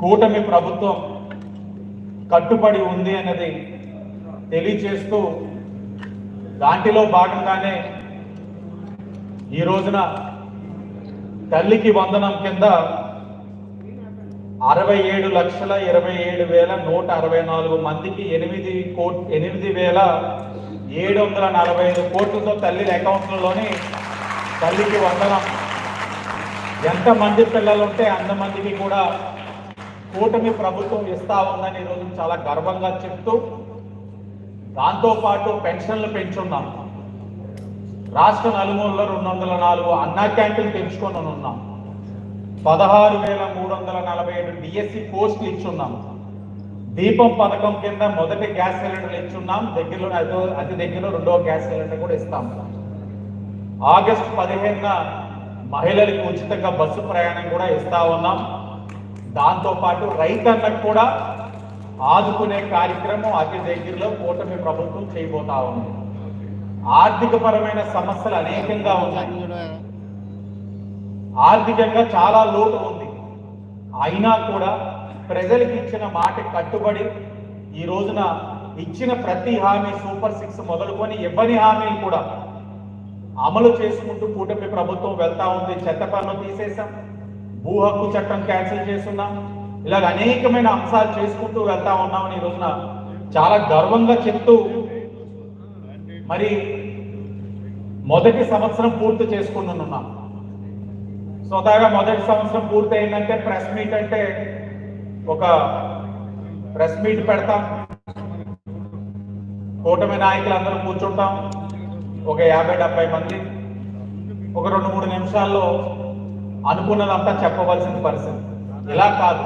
కూటమి ప్రభుత్వం కట్టుబడి ఉంది అన్నది తెలియచేస్తూ దాంట్లో భాగంగానే ఈ రోజున తల్లికి వందనం కింద అరవై ఏడు లక్షల ఇరవై ఏడు వేల నూట అరవై నాలుగు మందికి ఎనిమిది కోట్ ఎనిమిది వేల ఏడు వందల నలభై ఐదు కోట్లతో తల్లి అకౌంట్లలోని తల్లికి వందనం. ఎంతమంది పిల్లలు ఉంటే అంతమందికి కూడా కూటమి ప్రభుత్వం ఇస్తా ఉందని ఈరోజు చాలా గర్వంగా చెప్తూ దాంతోపాటు పెన్షన్లు పెంచున్నాం. రాష్ట్ర నలుమూలలో రెండు వందల నాలుగు అన్నా క్యాంటీన్ పెంచుకొని ఉన్నాం. పదహారు వేల మూడు వందల నలభై ఏడు డిఎస్సి పోస్టులు ఇచ్చున్నాం. దీపం పథకం కింద మొదటి గ్యాస్ సిలిండర్లు ఇచ్చున్నాం. దగ్గరలో అదో అతి దగ్గరలో రెండవ గ్యాస్ సిలిండర్ కూడా ఇస్తాం. ఆగస్టు పదిహేనున మహిళలకు ఉచితంగా బస్సు ప్రయాణం కూడా ఇస్తా ఉన్నాం. దాంతోపాటు రైతన్నకు కూడా ఆదుకునే కార్యక్రమం అతి దగ్గరలో కూటమి ప్రభుత్వం చేయబోతా ఉంది. ఆర్థిక పరమైన సమస్యలు అనేకంగా ఉన్నాయి. ఆర్థికంగా చాలా లోటు ఉంది. అయినా కూడా ప్రజలకు ఇచ్చిన మాట కట్టుబడి ఈ రోజున ఇచ్చిన ప్రతి హామీ సూపర్ సిక్స్ మొదలుకొని ఇవ్వని హామీలు కూడా అమలు చేసుకుంటూ కూటమి ప్రభుత్వం వెళ్తా ఉంది. చెత్త పన్ను తీసేశాం. భూ హక్కు చట్టం క్యాన్సిల్ చేస్తున్నాం. ఇలాగ అనేకమైన అంశాలు చేసుకుంటూ వెళ్తా ఉన్నామని ఈ రోజున చాలా గర్వంగా చెప్తూ మరి మొదటి సంవత్సరం పూర్తి చేసుకుంటున్నాం స్వతహాగా మొదటి సంవత్సరం పూర్తి అయిందంటే ప్రెస్ మీట్ అంటే ఒక ప్రెస్ మీట్ పెడతాం. కూటమి నాయకులు అందరూ కూర్చుంటాం. ఒక యాభై డెబ్బై మంది. ఒక రెండు మూడు నిమిషాల్లో అనుకున్నదంతా చెప్పవలసిన పరిస్థితి. ఇలా కాదు.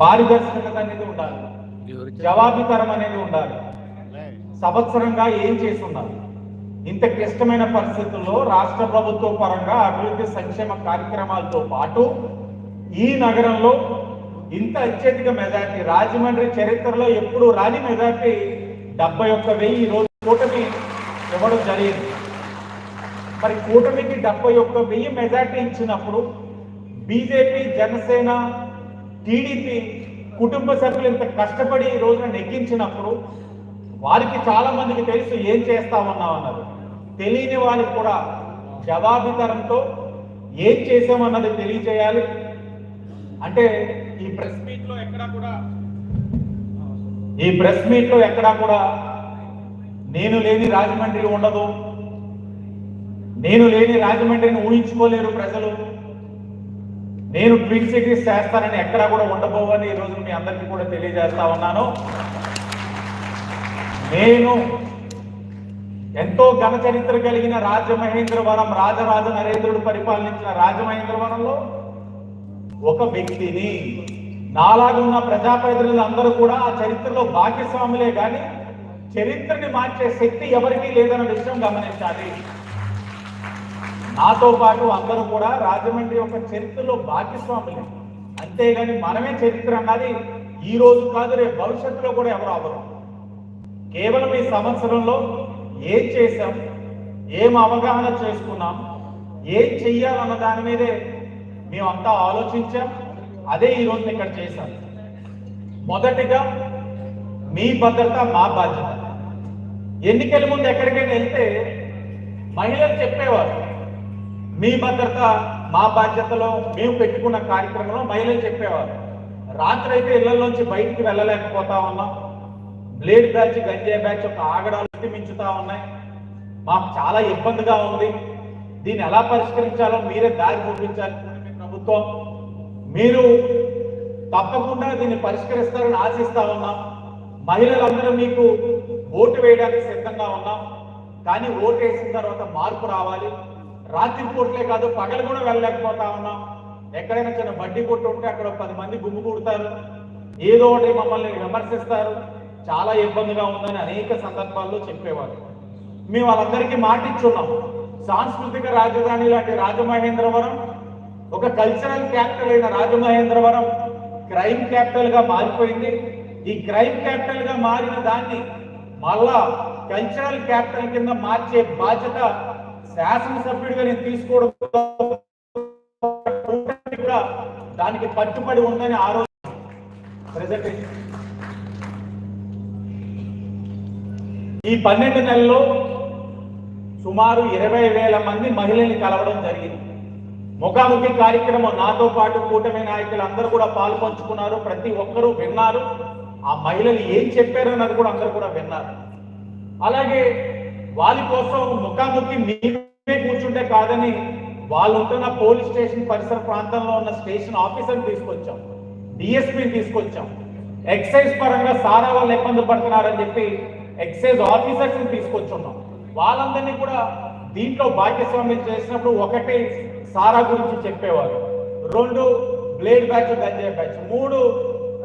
పారదర్శకత అనేది ఉండాలి. జవాబుతరం అనేది ఉండాలి. సంవత్సరంగా ఏం చేస్తున్నారు? ఇంత క్లిష్టమైన పరిస్థితుల్లో రాష్ట్ర ప్రభుత్వ పరంగా అభివృద్ధి సంక్షేమ కార్యక్రమాలతో పాటు ఈ నగరంలో ఇంత అత్యధిక మెజార్టీ రాజమండ్రి చరిత్రలో ఎప్పుడు రాని మెజార్టీ డెబ్బై ఒక్క వెయ్యి ఈ రోజు కూటమి ఇవ్వడం జరిగింది. మరి కూటమికి డెబ్బై ఒక్క వెయ్యి మెజార్టీ ఇచ్చినప్పుడు బీజేపీ జనసేన టీడీపీ కుటుంబ సభ్యులు ఇంత కష్టపడి ఈ రోజున నెగ్గించినప్పుడు వారికి చాలా మందికి తెలుసు ఏం చేస్తామన్నామన్నారు. తెలియని వారికి కూడా జవాబితరంతో ఏం చేసామన్నది తెలియజేయాలి. అంటే ఈ ప్రెస్ మీట్లో ఎక్కడా కూడా ఈ ప్రెస్ మీట్లో ఎక్కడా కూడా నేను లేని రాజమండ్రి ఉండదు. నేను లేని రాజమండ్రిని ఊహించుకోలేరు ప్రజలు. నేను క్విన్ సిటీస్ చేస్తానని ఎక్కడా కూడా ఉండబోవని ఈ రోజు మీ అందరికీ కూడా తెలియజేస్తా ఉన్నాను. నేను ఎంతో ఘన చరిత్ర కలిగిన రాజమహేంద్రవరం రాజరాజ నరేంద్రుడు పరిపాలించిన రాజమహేంద్రవరంలో ఒక వ్యక్తిని నాలాగున్న ప్రజాప్రతినిధులు అందరూ కూడా ఆ చరిత్రలో భాగ్యస్వాములే కానీ చరిత్రని మార్చే శక్తి ఎవరికీ లేదన్న విషయం గమనించాలి. నాతో పాటు అందరూ కూడా రాజమండ్రి యొక్క చరిత్రలో భాగ్యస్వాములే అంతేగాని మనమే చరిత్ర అన్నది ఈ రోజు కాదు రేపు భవిష్యత్తులో కూడా ఎవరు అవ్వరు. కేవలం ఈ సంవత్సరంలో ఏం చేశాం ఏం అవగాహన చేసుకున్నాం ఏం చెయ్యాలన్న దాని మీదే మేమంతా ఆలోచించాం అదే ఈ రోజు ఇక్కడ చేశాం. మొదటిగా మీ భద్రత మా బాధ్యత. ఎన్నికల ముందు ఎక్కడికైనా వెళ్తే మహిళలు చెప్పేవారు మీ భద్రత మా బాధ్యతలో మేము పెట్టుకున్న కార్యక్రమంలో మహిళలు చెప్పేవారు. రాత్రి అయితే ఇళ్ళలోంచి బయటికి వెళ్ళలేకపోతా ఉన్నాం. బ్లేడ్ బ్యాచ్ గంజే బ్యాచ్ ఒక ఆగడాలు మించుతా ఉన్నాయి. మాకు చాలా ఇబ్బందిగా ఉంది. దీన్ని ఎలా పరిష్కరించాలో మీరే దారి చూపించాలి మీ ప్రభుత్వం. మీరు తప్పకుండా దీన్ని పరిష్కరిస్తారని ఆశిస్తా ఉన్నాం. మహిళలందరూ మీకు ఓటు వేయడానికి సిద్ధంగా ఉన్నాం. కానీ ఓటు వేసిన తర్వాత మార్పు రావాలి. రాత్రి పూట్లే కాదు పగలు కూడా వెళ్ళలేకపోతా ఉన్నాం. ఎక్కడైనా చిన్న బడ్డీ కొట్టు ఉంటే అక్కడ పది మంది గుమ్ము కూడతారు. ఏదో ఒకటి మమ్మల్ని విమర్శిస్తారు. చాలా ఇబ్బందిగా ఉందని అనేక సందర్భాల్లో చెప్పేవారు. మేము వాళ్ళందరికీ మాటిచ్చున్నాం సాంస్కృతిక రాజధాని లాంటి రాజమహేంద్రవరం ఒక కల్చరల్ క్యాపిటల్ అయిన రాజమహేంద్రవరం క్రైమ్ క్యాపిటల్గా మారిపోయింది. ఈ క్రైమ్ క్యాపిటల్గా మారిన దాన్ని మళ్ళా కల్చరల్ క్యాపిటల్ కింద మార్చే బాధ్యత శాసనసభ్యుడిగా నేను తీసుకోవడం కూడా దానికి పట్టుబడి ఉందని ఆ రోజు ఈ పన్నెండు నెలల్లో సుమారు ఇరవై వేల మంది మహిళల్ని కలవడం జరిగింది. ముఖాముఖి కార్యక్రమం నాతో పాటు కూటమి నాయకులు అందరూ కూడా పాలు పంచుకున్నారు. ప్రతి ఒక్కరూ విన్నారు. ఆ మహిళలు ఏం చెప్పారు అన్నది కూడా అందరూ కూడా విన్నారు. అలాగే వారి కోసం ముఖాముఖి మీరు కూర్చుంటే కాదని వాళ్ళు ఉంటున్న పోలీస్ స్టేషన్ పరిసర ప్రాంతంలో ఉన్న స్టేషన్ ఆఫీసర్ని తీసుకొచ్చాం డిఎస్పీని తీసుకొచ్చాం. ఎక్సైజ్ పరంగా సారా వాళ్ళు ఇబ్బంది పడుతున్నారని చెప్పి ఎక్సైజ్ ఆఫీసర్స్ తీసుకొచ్చున్నాం. వాళ్ళందరినీ కూడా దీంట్లో భాగ్యస్వామ్యం చేసినప్పుడు ఒకటి సారా గురించి చెప్పేవారు. రెండు బ్లేడ్ బ్యాచ్ గంజాయి బ్యాచ్. మూడు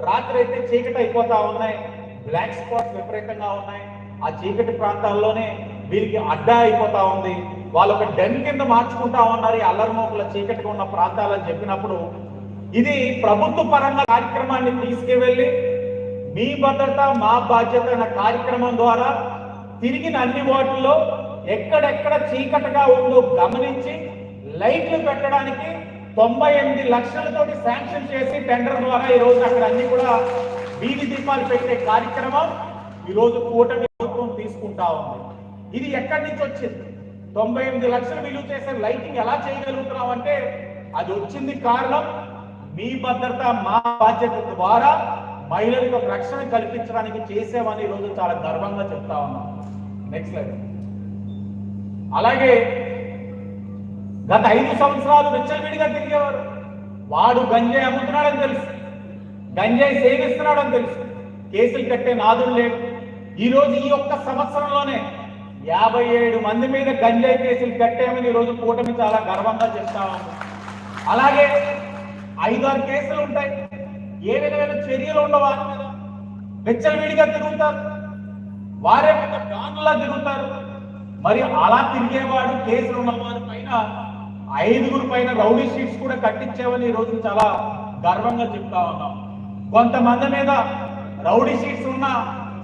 రాత్రి అయితే చీకటి అయిపోతా ఉన్నాయి. బ్లాక్ స్పాట్స్ విపరీతంగా ఉన్నాయి. ఆ చీకటి ప్రాంతాల్లోనే వీరికి అడ్డా అయిపోతా ఉంది. వాళ్ళు ఒక డెన్ కింద మార్చుకుంటా ఉన్నారు. ఈ అల్లరిమోకుల చీకటిగా ఉన్న ప్రాంతాలని చెప్పినప్పుడు ఇది ప్రభుత్వ పరంగా కార్యక్రమాన్ని తీసుకువెళ్ళి మీ భద్రత మా బాధ్యత అన్న కార్యక్రమం ద్వారా తిరిగిన అన్ని వాటిల్లో ఎక్కడెక్కడ చీకటిగా ఉందో గమనించి లైట్లు పెట్టడానికి తొంభై ఎనిమిది లక్షలతోటి శాంక్షన్ చేసి టెండర్ ద్వారా ఈ రోజు అక్కడ అన్ని కూడా వీధి దీపాలు పెట్టే కార్యక్రమం ఈరోజు కూటమి ప్రభుత్వం తీసుకుంటా ఉంది. ఇది ఎక్కడి నుంచి వచ్చింది? తొంభై ఎనిమిది లక్షలు విలువ చేసే లైటింగ్ ఎలా చేయగలుగుతున్నాం అంటే అది వచ్చింది కారణం మీ భద్రత మా బాధ్యత ద్వారా మహిళలకు రక్షణ కల్పించడానికి చేసామని ఈరోజు చాలా గర్వంగా చెప్తా ఉన్నాం. నెక్స్ట్ లైన్ అలాగే గత ఐదు సంవత్సరాలు విచ్చలవిడిగా తిరిగేవారు. వాడు గంజాయి అమ్ముతున్నాడని తెలుసు. గంజాయి సేవిస్తున్నాడని తెలుసు. కేసులు కట్టే నాదుడు లేడు. ఈ రోజు ఈ ఒక్క సంవత్సరంలోనే యాభై ఏడు మంది మీద గంజాయి కేసులు కట్టామని ఈ రోజు కూటమి చాలా గర్వంగా చెప్తాము అలాగే అలాగే ఐదారు కేసులు ఉంటాయి. ఏ విధమైన చర్యలు ఉండవు వారి మీద. విచ్చలవిడిగా తిరుగుతారు. వారే పెద్ద డాన్లా తిరుగుతారు. మరి అలా తిరిగేవాడు కేసులు ఉన్న వారి పైన ఐదుగురు పైన రౌడీ షీట్స్ కూడా కట్టించామని ఈ రోజు చాలా గర్వంగా చెప్తా ఉన్నాం. కొంతమంది మీద రౌడీ షీట్స్ ఉన్న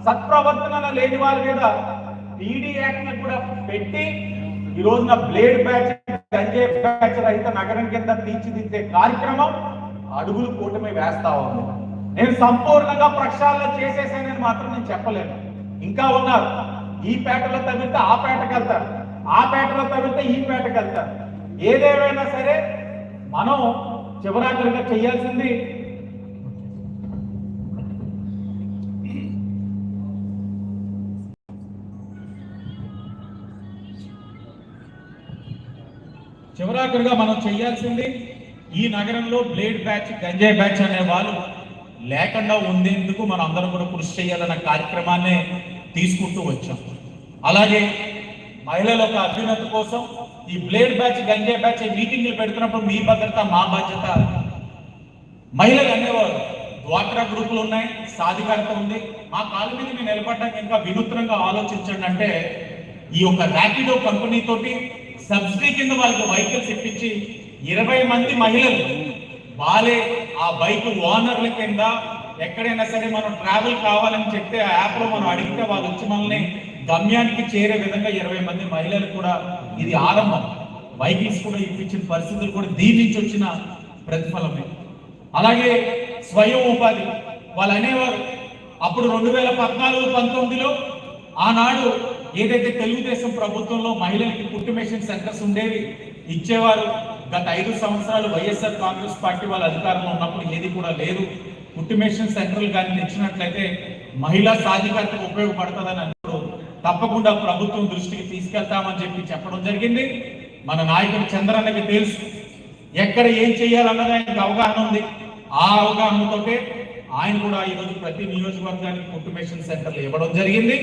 సత్ప్రవర్తన లేని వారి మీద పీడీ యాక్ట్ని కూడా పెట్టి ఈ రోజున బ్లేడ్ బ్యాచ్ గంజే బ్యాచ్ రహిత నగరం కింద తీర్చిదిద్దే కార్యక్రమం అడుగులు కూటమి వేస్తా ఉంది. నేను సంపూర్ణంగా ప్రక్షాళన చేసేసానని మాత్రం నేను చెప్పలేను. ఇంకా ఉన్నారు. ఈ పేటలో తగిలితే ఆ పేటకు వెళ్తారు. ఆ పేటలో తగిలితే ఈ పేటకు వెళ్తారు. ఏదేమైనా సరే మనం చివరాఖరిగా చేయాల్సింది చివరాఖరిగా మనం చేయాల్సింది ఈ నగరంలో బ్లేడ్ బ్యాచ్ గంజాయి బ్యాచ్ అనే వాళ్ళు లేకుండా ఉండేందుకు మనం అందరం కూడా కృషి చేయాలన్న కార్యక్రమాన్ని తీసుకుంటూ వచ్చాం. అలాగే మహిళల యొక్క అభ్యున్నతి కోసం ఈ బ్లేడ్ బ్యాచ్ గంజాయి బ్యాచ్ మీటింగ్లు పెడుతున్నప్పుడు మీ భద్రత మా బాధ్యత. మహిళలు అనేవారు డ్వాక్రా గ్రూపులు ఉన్నాయి సాధికారత ఉంది. మా కాలు మీద మేము నిలబడడానికి ఇంకా వినూత్నంగా ఆలోచించండి అంటే ఈ యొక్క ర్యాపిడో కంపెనీ తోటి సబ్సిడీ కింద వాళ్ళకి వెహికల్స్ ఇప్పించి ఇరవై మంది మహిళలు వాళ్ళే ఆ బైక్ ఓనర్ల కింద ఎక్కడైనా సరే మనం ట్రావెల్ కావాలని చెప్తే ఆ యాప్లో మనం అడిగితే వాళ్ళు వచ్చి మనల్ని గమ్యానికి చేరే విధంగా ఇరవై మంది మహిళలు కూడా ఇది ఆరంభం. వెహికల్స్ కూడా ఇప్పించిన పరిస్థితులు కూడా దీని నుంచి వచ్చిన ప్రతిఫలమే. అలాగే స్వయం ఉపాధి. వాళ్ళు అనేవారు అప్పుడు రెండు వేల పద్నాలుగు పంతొమ్మిదిలో ఆనాడు ఏదైతే తెలుగుదేశం ప్రభుత్వంలో మహిళలకి కుట్టుమేషన్ సెంటర్స్ ఉండేవి ఇచ్చేవారు గత ఐదు సంవత్సరాలు వైఎస్ఆర్ కాంగ్రెస్ పార్టీ వాళ్ళ అధికారంలో ఉన్నప్పుడు ఏది కూడా లేదు. కుట్టుమేషన్ సెంటర్లు కానీ తెచ్చినట్లయితే మహిళా సాధికారత ఉపయోగపడుతుందని అన్నారు తప్పకుండా ప్రభుత్వం దృష్టికి తీసుకెళ్తామని చెప్పి చెప్పడం జరిగింది. మన నాయకుడు చంద్రన్నకి తెలుసు. ఎక్కడ ఏం చేయాలన్నది ఆయనకు అవగాహన ఉంది. ఆ అవగాహనతోటే ఆయన కూడా ఈరోజు ప్రతి నియోజకవర్గానికి కుటుంబేషన్ సెంటర్లు ఇవ్వడం జరిగింది.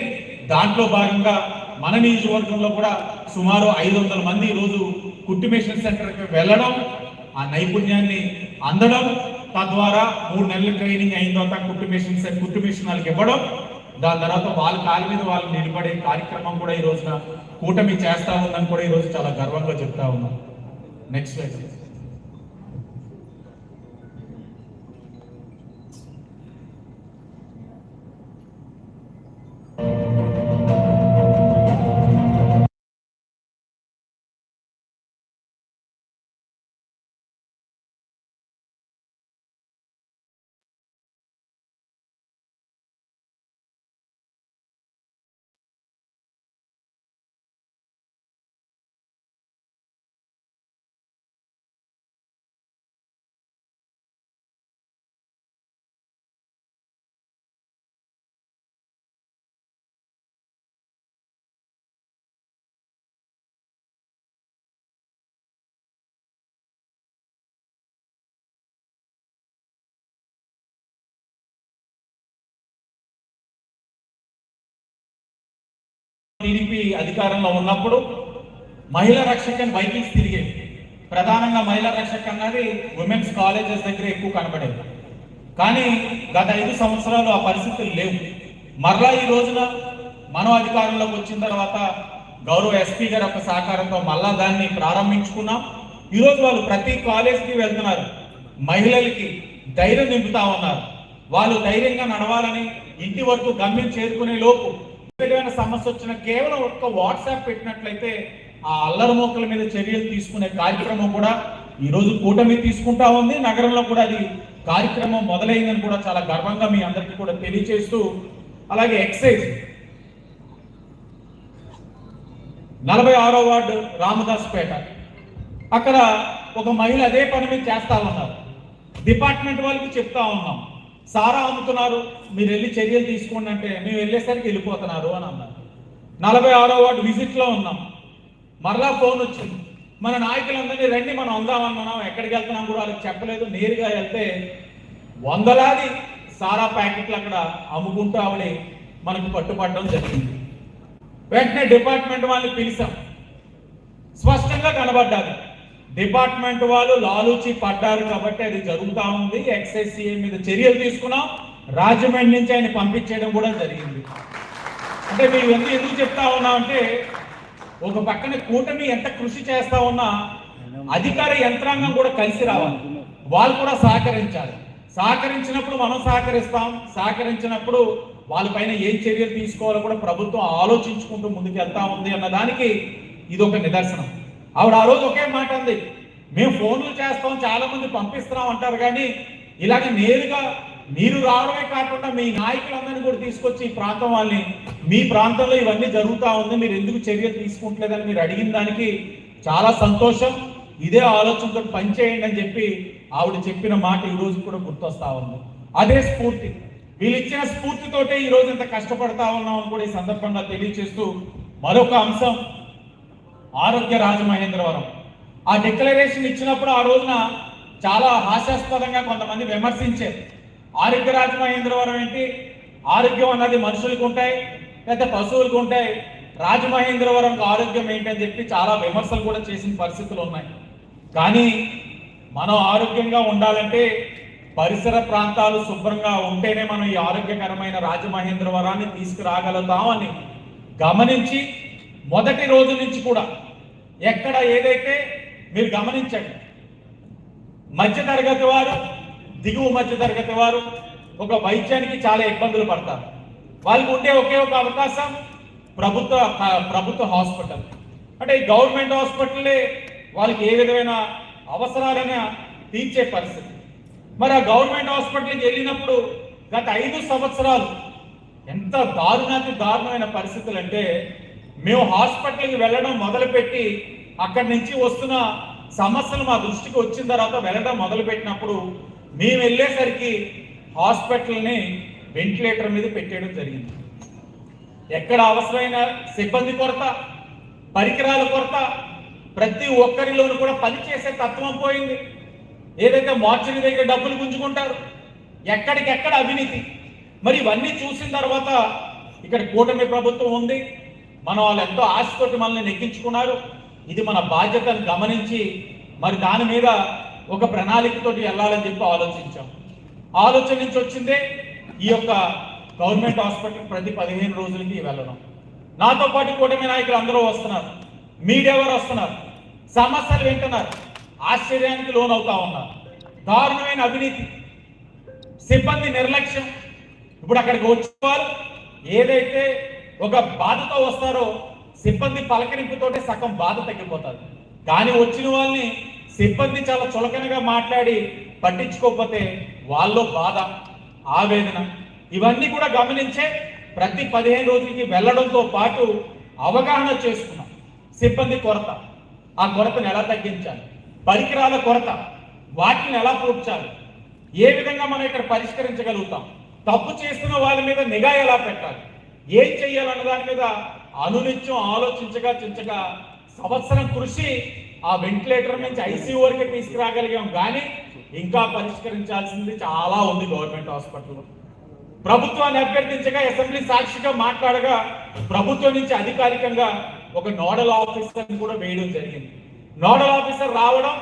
దాంట్లో భాగంగా మన నియోజకవర్గంలో కూడా సుమారు ఐదు వందల మంది ఈరోజు మిషన్ సెంటర్కి వెళ్ళడం ఆ నైపుణ్యాన్ని అందడం తద్వారా మూడు నెలల ట్రైనింగ్ అయిన తర్వాత కుటుంబేషన్ కుట్టు మిషన్ వాళ్ళకి ఇవ్వడం దాని తర్వాత వాళ్ళ కాళ్ళ మీద వాళ్ళు నిలబడే కార్యక్రమం కూడా ఈ రోజున కూటమి చేస్తా ఉందని కూడా ఈ రోజు చాలా గర్వంగా చెప్తా ఉన్నాం. నెక్స్ట్ టీడీపీ అధికారంలో ఉన్నప్పుడు మహిళా రక్షక బైకింగ్స్ తిరిగేవి ప్రధానంగా మహిళా రక్షక్ అన్నది ఉమెన్స్ కాలేజెస్ దగ్గర ఎక్కువ కనబడేది. కానీ గత ఐదు సంవత్సరాలు ఆ పరిస్థితులు లేవు. మరలా ఈ రోజున మనం అధికారంలోకి వచ్చిన తర్వాత గౌరవ ఎస్పీ గారి యొక్క సహకారంతో మళ్ళా దాన్ని ప్రారంభించుకున్నాం. ఈరోజు వాళ్ళు ప్రతి కాలేజ్కి వెళ్తున్నారు. మహిళలకి ధైర్యం నింపుతా ఉన్నారు. వాళ్ళు ధైర్యంగా నడవాలని ఇంటి వరకు గమ్యం చేరుకునే లోపు ఏదైనా సమస్య వచ్చిన కేవలం ఒక్క వాట్సాప్ పెట్టినట్లయితే ఆ అల్లరి మోకల మీద చర్యలు తీసుకునే కార్యక్రమం కూడా ఈ రోజు కూటమి తీసుకుంటా ఉంది. నగరంలో కూడా అది కార్యక్రమం మొదలైందని కూడా చాలా గర్వంగా మీ అందరికీ కూడా తెలియచేస్తూ అలాగే ఎక్సైజ్. నలభై ఆరో వార్డు రామదాస్ పేట అక్కడ ఒక మహిళ అదే పని మీద చేస్తా ఉన్నారు. డిపార్ట్మెంట్ వాళ్ళకి చెప్తా ఉన్నాం. సారా అమ్ముతున్నారు మీరు వెళ్ళి చర్యలు తీసుకోండి అంటే మేము వెళ్ళేసరికి వెళ్ళిపోతున్నారు అని అన్నారు. నలభై ఆరో వార్డు విజిట్లో ఉన్నాం. మరలా ఫోన్ వచ్చింది. మన నాయకులందరినీ రండి మనం ఉందామన్నాం ఎక్కడికి వెళ్తున్నాం కూడా వాళ్ళకి చెప్పలేదు. నేరుగా వెళ్తే వందలాది సారా ప్యాకెట్లు అక్కడ అమ్ముకుంటూ ఆవిడ మనకు పట్టుపడడం జరిగింది. వెంటనే డిపార్ట్మెంట్ వాళ్ళని పిలిచాం. స్పష్టంగా కనబడ్డారు డిపార్ట్మెంట్ వాళ్ళు లాలూచి పడ్డారు కాబట్టి అది జరుగుతూ ఉంది. ఎక్సైజ్ మీద చర్యలు తీసుకున్నాం. రాజమండ్రి నుంచి ఆయన పంపించేయడం కూడా జరిగింది. అంటే మీరు ఇవన్నీ ఎందుకు చెప్తా ఉన్నాం అంటే ఒక పక్కన కూటమి ఎంత కృషి చేస్తా ఉన్నా అధికార యంత్రాంగం కూడా కలిసి రావాలి. వాళ్ళు కూడా సహకరించాలి. సహకరించినప్పుడు మనం సహకరిస్తాం. సహకరించినప్పుడు వాళ్ళపైన ఏం చర్యలు తీసుకోవాలో కూడా ప్రభుత్వం ఆలోచించుకుంటూ ముందుకు వెళ్తా ఉంది అన్న దానికి ఇది ఒక నిదర్శనం. ఆవిడ ఆ రోజు ఒకే మాట అంది. మేము ఫోన్లు చేస్తాం చాలా మంది పంపిస్తున్నాం అంటారు కానీ ఇలాగ నేరుగా మీరు రావడమే కాకుండా మీ నాయకులందరినీ కూడా తీసుకొచ్చి ఈ ప్రాంతం వాళ్ళని మీ ప్రాంతంలో ఇవన్నీ జరుగుతూ ఉంది మీరు ఎందుకు చర్యలు తీసుకుంటలేదని మీరు అడిగిన దానికి చాలా సంతోషం. ఇదే ఆలోచనతో పనిచేయండి అని చెప్పి ఆవిడ చెప్పిన మాట ఈ రోజు కూడా గుర్తొస్తా ఉంది. అదే స్ఫూర్తి. వీళ్ళు ఇచ్చిన స్ఫూర్తితోటే ఈ రోజు ఇంత కష్టపడతా ఉన్నామని కూడా ఈ సందర్భంగా తెలియజేస్తూ మరొక అంశం ఆరోగ్య రాజమహేంద్రవరం. ఆ డిక్లరేషన్ ఇచ్చినప్పుడు ఆ రోజున చాలా హాస్యాస్పదంగా కొంతమంది విమర్శించారు. ఆరోగ్య రాజమహేంద్రవరం ఏంటి? ఆరోగ్యం అన్నది మనుషులకు ఉంటాయి లేదా పశువులకు ఉంటాయి. రాజమహేంద్రవరం ఆరోగ్యం ఏంటని చెప్పి చాలా విమర్శలు కూడా చేసిన పరిస్థితులు ఉన్నాయి. కానీ మనం ఆరోగ్యంగా ఉండాలంటే పరిసర ప్రాంతాలు శుభ్రంగా ఉంటేనే మనం ఈ ఆరోగ్యకరమైన రాజమహేంద్రవరాన్ని తీసుకురాగలుగుతామని గమనించి మొదటి రోజు నుంచి కూడా ఎక్కడ ఏదైతే మీరు గమనించండి మధ్య తరగతి వారు దిగువ మధ్య తరగతి వారు ఒక వైద్యానికి చాలా ఇబ్బందులు పడతారు. వాళ్ళకు ఉండే ఒకే ఒక అవకాశం ప్రభుత్వ ప్రభుత్వ హాస్పిటల్. అంటే ఈ గవర్నమెంట్ హాస్పిటల్లే వాళ్ళకి ఏ విధమైన అవసరాలైనా తీర్చే పరిస్థితి. మరి ఆ గవర్నమెంట్ హాస్పిటల్కి వెళ్ళినప్పుడు గత ఐదు సంవత్సరాలు ఎంత దారుణాతి దారుణమైన పరిస్థితులు అంటే మేము హాస్పిటల్కి వెళ్ళడం మొదలుపెట్టి అక్కడి నుంచి వస్తున్న సమస్యలు మా దృష్టికి వచ్చిన తర్వాత వెళ్ళడం మొదలుపెట్టినప్పుడు మేము వెళ్ళేసరికి హాస్పిటల్ని వెంటిలేటర్ మీద పెట్టేయడం జరిగింది. ఎక్కడ అవసరమైన సిబ్బంది కొరత పరికరాల కొరత ప్రతి ఒక్కరిలోనూ కూడా పనిచేసే తత్వం పోయింది. ఏదైతే మార్చిని దగ్గర డబ్బులు గుంజుకుంటారు ఎక్కడికెక్కడ అవినీతి. మరి ఇవన్నీ చూసిన తర్వాత ఇక్కడ కూటమి ప్రభుత్వం ఉంది. మన వాళ్ళు ఎంతో ఆశతోటి మనల్ని నెగ్గించుకున్నారు. ఇది మన బాధ్యతను గమనించి మరి దాని మీద ఒక ప్రణాళికతోటి వెళ్ళాలని చెప్పి ఆలోచించాం. ఆలోచన నుంచి వచ్చిందే ఈ యొక్క గవర్నమెంట్ హాస్పిటల్ ప్రతి పదిహేను రోజులకి వెళ్ళడం. నాతో పాటు కూటమి నాయకులు అందరూ వస్తున్నారు. మీడియా వారు వస్తున్నారు. సమస్యలు వింటున్నారు. ఆశ్చర్యానికి లోనవుతా ఉన్నారు. దారుణమైన అవినీతి సిబ్బంది నిర్లక్ష్యం. ఇప్పుడు అక్కడికి వచ్చేవారు ఏదైతే ఒక బాధతో వస్తారో సిబ్బంది పలకరింపుతోటే సగం బాధ తగ్గిపోతుంది కానీ వచ్చిన వాళ్ళని సిబ్బంది చాలా చులకనగా మాట్లాడి పట్టించుకోకపోతే వాళ్ళలో బాధ ఆవేదన ఇవన్నీ కూడా గమనించే ప్రతి పదిహేను రోజులకి వెళ్ళడంతో పాటు అవగాహన చేసుకున్నాం. సిబ్బంది కొరత ఆ కొరతను ఎలా తగ్గించాలి? పరికరాల కొరత వాటిని ఎలా పూడ్చాలి? ఏ విధంగా మనం ఇక్కడ పరిష్కరించగలుగుతాం? తప్పు చేస్తున్న వాళ్ళ మీద నిఘా ఎలా పెట్టాలి? ఏం చెయ్యాలన్న దాని మీద అనునిత్యం ఆలోచించగా చించగా సంవత్సరం కృషి ఆ వెంటిలేటర్ నుంచి ఐసీయూ వరకే తీసుకురాగలిగాం. కానీ ఇంకా పరిష్కరించాల్సింది చాలా ఉంది గవర్నమెంట్ హాస్పిటల్లో. ప్రభుత్వాన్ని అభ్యర్థించగా అసెంబ్లీ సాక్షిగా మాట్లాడగా ప్రభుత్వం నుంచి అధికారికంగా ఒక నోడల్ ఆఫీసర్ కూడా వేయడం జరిగింది. నోడల్ ఆఫీసర్ రావడం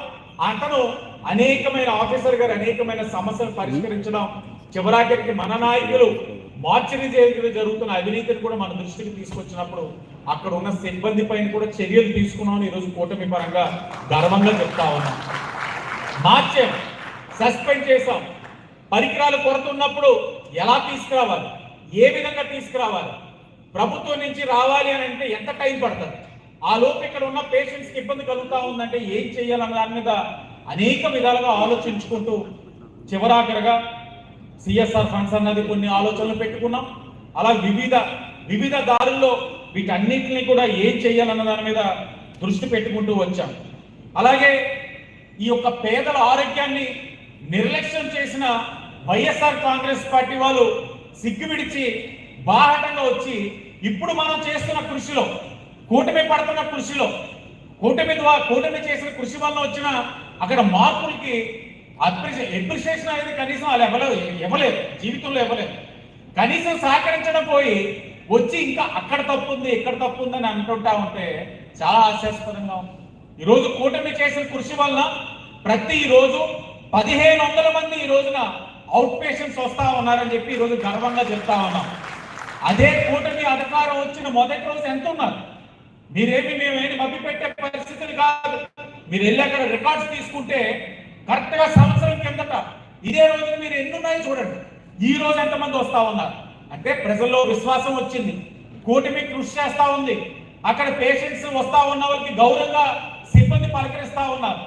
అతను అనేకమైన ఆఫీసర్ గారు అనేకమైన సమస్యలు పరిష్కరించడం చివరాఖరికి మన నాయకులు మార్చరీ దగ్గర జరుగుతున్న అవినీతిని కూడా మన దృష్టికి తీసుకొచ్చినప్పుడు అక్కడ ఉన్న సిబ్బంది పైన కూడా చర్యలు తీసుకున్నామని ఈరోజు కూటమి పరంగా గర్వంగా చెప్తా ఉన్నాం. మార్చాం సస్పెండ్ చేశాం. పరికరాలు కొరత ఉన్నప్పుడు ఎలా తీసుకురావాలి? ఏ విధంగా తీసుకురావాలి? ప్రభుత్వం నుంచి రావాలి అని అంటే ఎంత టైం పడుతుంది? ఆ లోపు ఇక్కడ ఉన్న పేషెంట్స్కి ఇబ్బంది కలుగుతా ఉందంటే ఏం చేయాలన్న దాని మీద అనేక విధాలుగా ఆలోచించుకుంటూ చివరాఖరిగా సిఎస్ఆర్ ఫండ్స్ అన్నది కొన్ని ఆలోచనలు పెట్టుకున్నాం. అలా వివిధ వివిధ దారుల్లో వీటన్నిటిని కూడా ఏం చేయాలన్న దాని మీద దృష్టి పెట్టుకుంటూ వచ్చాం. అలాగే ఈ యొక్క పేదల ఆరోగ్యాన్ని నిర్లక్ష్యం చేసిన వైఎస్ఆర్ కాంగ్రెస్ పార్టీ వాళ్ళు సిగ్గు విడిచి బాహటంగా వచ్చి ఇప్పుడు మనం చేస్తున్న కృషిలో కూటమి పడుతున్న కృషిలో కూటమి ద్వారా కూటమి చేసిన కృషి వల్ల వచ్చిన అక్కడ మార్పులకి అప్రిషి అప్రిషియేషన్ అనేది కనీసం వాళ్ళు ఇవ్వలేదు ఇవ్వలేదు జీవితంలో ఇవ్వలేదు. కనీసం సహకరించడం పోయి వచ్చి ఇంకా అక్కడ తప్పు ఉంది ఇక్కడ తప్పు ఉంది అని అంటుంటా ఉంటే చాలా హాస్యాస్పదంగా ఉంది. ఈరోజు కూటమి చేసిన కృషి వల్ల ప్రతిరోజు పదిహేను వందల మంది ఈ రోజున అవుట్ పేషెంట్స్ వస్తా ఉన్నారని చెప్పి ఈ రోజు గర్వంగా చెప్తా ఉన్నాం. అదే కూటమి అధికారం వచ్చిన మొదటి రోజు ఎంత ఉన్నారు మీరేమి మేమేమి మభ్యపెట్టే పరిస్థితులు కాదు. మీరు వెళ్ళి అక్కడ రికార్డ్స్ తీసుకుంటే కరెక్ట్గా సంవత్సరం కిందట ఇదే రోజున మీరు ఎన్ని చూడండి. ఈ రోజు ఎంతమంది వస్తా ఉన్నారు? అంటే ప్రజల్లో విశ్వాసం వచ్చింది. కూటమి కృషి చేస్తా ఉంది. అక్కడ పేషెంట్స్ వస్తా ఉన్న వాళ్ళకి గౌరవంగా సిబ్బంది పలకరిస్తా ఉన్నారు.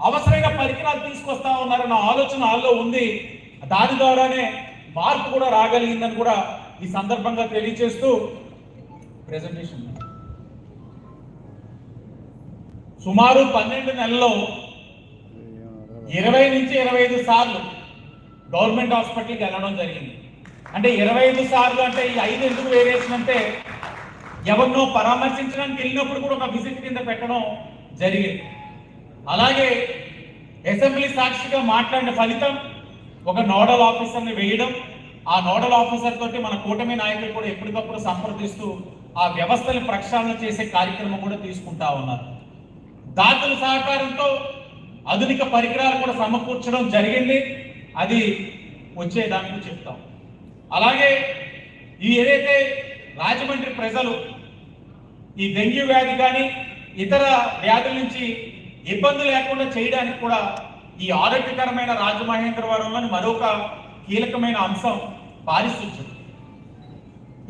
అవసరమైన పరికరాలు తీసుకొస్తా ఉన్నారన్న ఆలోచన వాళ్ళలో ఉంది. దాని ద్వారానే మార్పు కూడా రాగలిగిందని కూడా ఈ సందర్భంగా తెలియజేస్తూ ప్రెజెంటేషన్ సుమారు పన్నెండు నెలల్లో ఇరవై నుంచి ఇరవై ఐదు సార్లు గవర్నమెంట్ హాస్పిటల్కి వెళ్ళడం జరిగింది. అంటే ఇరవై ఐదు సార్లు అంటే ఈ ఐదు ఎందుకు వేరేసినంటే అంటే ఎవరినో పరామర్శించడానికి వెళ్ళినప్పుడు కూడా ఒక విజిట్ కింద పెట్టడం జరిగింది. అలాగే అసెంబ్లీ సాక్షిగా మాట్లాడిన ఫలితం ఒక నోడల్ ఆఫీసర్ని వేయడం ఆ నోడల్ ఆఫీసర్ తోటి మన కూటమి నాయకులు కూడా ఎప్పటికప్పుడు సంప్రదిస్తూ ఆ వ్యవస్థని ప్రక్షాళన చేసే కార్యక్రమం కూడా తీసుకుంటా ఉన్నారు. దాతల సహకారంతో ఆధునిక పరికరాలు కూడా సమకూర్చడం జరిగింది. అది వచ్చే దానికి చెప్తాం. అలాగే ఈ ఏదైతే రాజమండ్రి ప్రజలు ఈ డెంగ్యూ వ్యాధి కానీ ఇతర వ్యాధుల నుంచి ఇబ్బంది లేకుండా చేయడానికి కూడా ఈ ఆరోగ్యకరమైన రాజమహేంద్రవరంలోని మరొక కీలకమైన అంశం పారిశుధ్యం.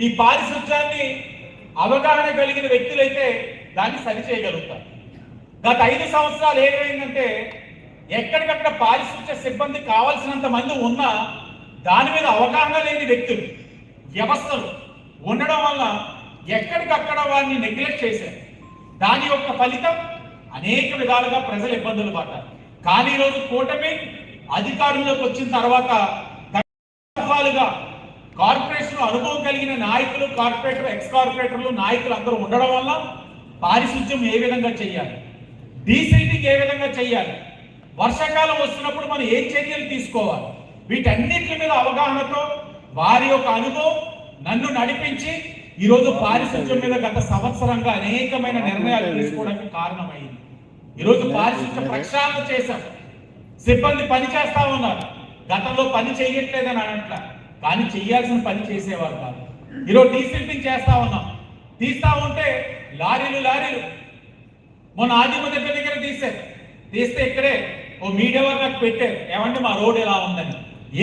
ఈ పారిశుధ్యాన్ని అవగాహన కలిగిన వ్యక్తులైతే దాన్ని సరిచేయగలుగుతారు గత ఐదు సంవత్సరాలు ఏమైందంటే ఎక్కడికక్కడ పారిశుద్ధ్య సిబ్బంది కావాల్సినంత మంది ఉన్నా దాని మీద అవగాహన లేని వ్యక్తులు వ్యవస్థలు ఉండడం వల్ల ఎక్కడికక్కడ వారిని నెగ్లెక్ట్ చేశారు. దాని యొక్క ఫలితం అనేక విధాలుగా ప్రజలు ఇబ్బందులు పడ్డారు. కానీ ఈరోజు కూటమి అధికారంలోకి వచ్చిన తర్వాత దఫాలుగా కార్పొరేషన్ అనుభవం కలిగిన నాయకులు కార్పొరేటర్ ఎక్స్ కార్పొరేటర్లు నాయకులు అందరూ ఉండడం వల్ల పారిశుద్ధ్యం ఏ విధంగా చేయాలి? డీసీటింగ్ ఏ విధంగా చేయాలి? వర్షాకాలం వస్తున్నప్పుడు మనం ఏం చర్యలు తీసుకోవాలి? వీటన్నిటి మీద అవగాహనతో వారి యొక్క అనుభవం నన్ను నడిపించి ఈరోజు పారిశుద్ధ్యం మీద గత సంవత్సరంగా అనేకమైన నిర్ణయాలు తీసుకోవడానికి కారణమైంది. ఈరోజు పారిశుద్ధ్య ప్రక్షాళన చేశాం. సిబ్బంది పని చేస్తా ఉన్నారు. గతంలో పని చేయట్లేదని అనట్ల కానీ చేయాల్సిన పని చేసేవారు కాదు. ఈరోజు డీసిల్టింగ్ చేస్తా ఉన్నాం. తీస్తా ఉంటే లారీలు లారీలు. మొన్న ఆదిమ దగ్గర దగ్గర తీశారు తీస్తే ఇక్కడే ఓ మీడియా వారు నాకు పెట్టారు. ఏమంటే మా రోడ్ ఎలా ఉందని.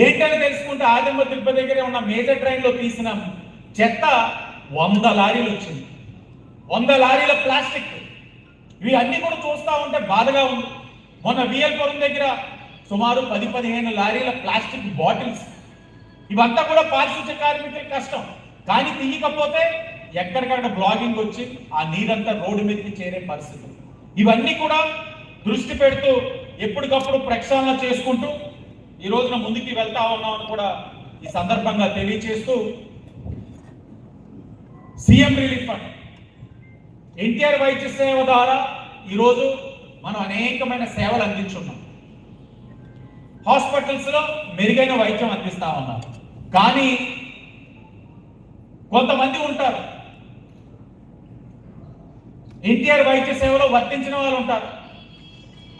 ఏంటని తెలుసుకుంటే ఆదిమ దిబ్బ దగ్గరే ఉన్న మేజర్ ట్రైన్లో తీసిన చెత్త వంద లారీలు వచ్చింది. వంద లారీల ప్లాస్టిక్. ఇవి అన్ని కూడా చూస్తా ఉంటే బాధగా ఉంది. మొన్న విఎల్పురం దగ్గర సుమారు పది పదిహేను లారీల ప్లాస్టిక్ బాటిల్స్. ఇవంతా కూడా పారిశుద్ధ్య కార్మికుల కష్టం. కానీ తీయకపోతే ఎక్కడికక్కడ బ్లాగింగ్ వచ్చి ఆ నీరంతా రోడ్డు మీదకి చేరే పరిస్థితి. ఇవన్నీ కూడా దృష్టి పెడుతూ ఎప్పటికప్పుడు ప్రక్షాళన చేసుకుంటూ ఈ రోజున ముందుకి వెళ్తా ఉన్నామని కూడా ఈ సందర్భంగా తెలియజేస్తూ సీఎం రిలీఫ్ ఫండ్. ఎన్టీఆర్ వైద్య సేవ ద్వారా ఈరోజు మనం అనేకమైన సేవలు అందించున్నాం. హాస్పిటల్స్లో మెరుగైన వైద్యం అందిస్తా ఉన్నాం. కానీ కొంతమంది ఉంటారు ఎన్టీఆర్ వైద్య సేవలో వర్తించిన వాళ్ళు ఉంటారు.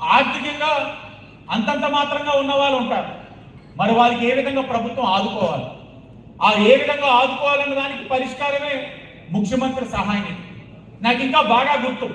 ఆర్థికంగా అంతంత మాత్రంగా ఉన్న వాళ్ళు ఉంటారు. మరి వాళ్ళకి ఏ విధంగా ప్రభుత్వం ఆదుకోవాలి? ఆ ఏ విధంగా ఆదుకోవాలన్న దానికి పరిష్కారమే ముఖ్యమంత్రి సహాయం. నాకు ఇంకా బాగా గుర్తు.